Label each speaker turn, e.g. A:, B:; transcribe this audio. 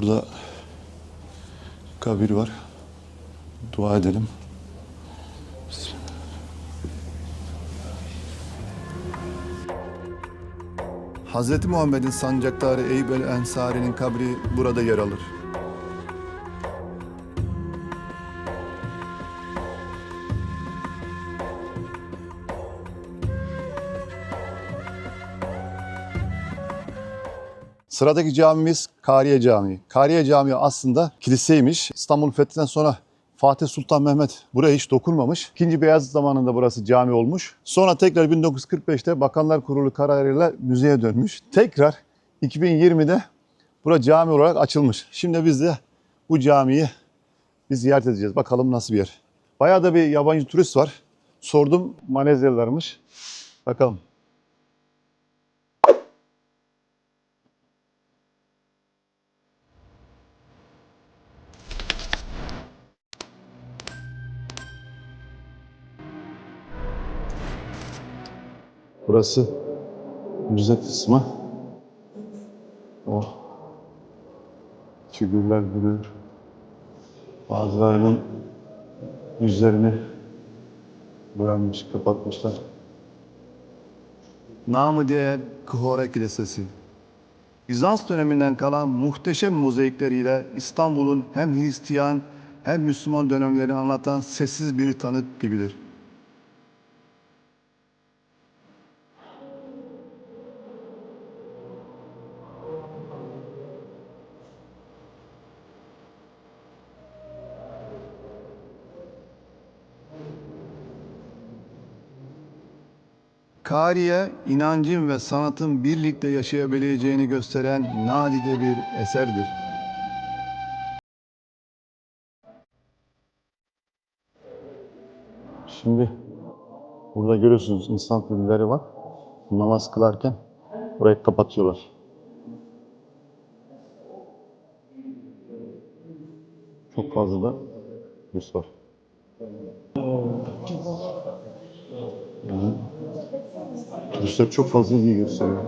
A: Burada kabir var. Dua edelim.
B: Hz. Muhammed'in sancaktarı Eyüp el Ensari'nin kabri burada yer alır.
A: Sıradaki camimiz Kariye Camii. Kariye Camii aslında kiliseymiş. İstanbul fethinden sonra Fatih Sultan Mehmet buraya hiç dokunmamış. İkinci Beyazıt zamanında burası cami olmuş. Sonra tekrar 1945'te Bakanlar Kurulu kararıyla müzeye dönmüş. Tekrar 2020'de bura cami olarak açılmış. Şimdi biz de bu camiyi biz ziyaret edeceğiz. Bakalım nasıl bir yer. Bayağı da bir yabancı turist var. Sordum Malezyalılarmış. Bakalım. Burası müze kısmı. Oh. Figürler duruyor. Bazılarının yüzlerini boyanmış, kapatmışlar.
B: Namı diğer Kıhore Kilisesi. Bizans döneminden kalan muhteşem mozaikleriyle İstanbul'un hem Hristiyan hem Müslüman dönemlerini anlatan sessiz bir tanık gibidir. Kariye, inancın ve sanatın birlikte yaşayabileceğini gösteren nadide bir eserdir.
A: Şimdi burada görüyorsunuz insan figürleri var. Namaz kılarken burayı kapatıyorlar. Çok fazla da Rus var. Ruslar çok fazla ilgi gösteriyor.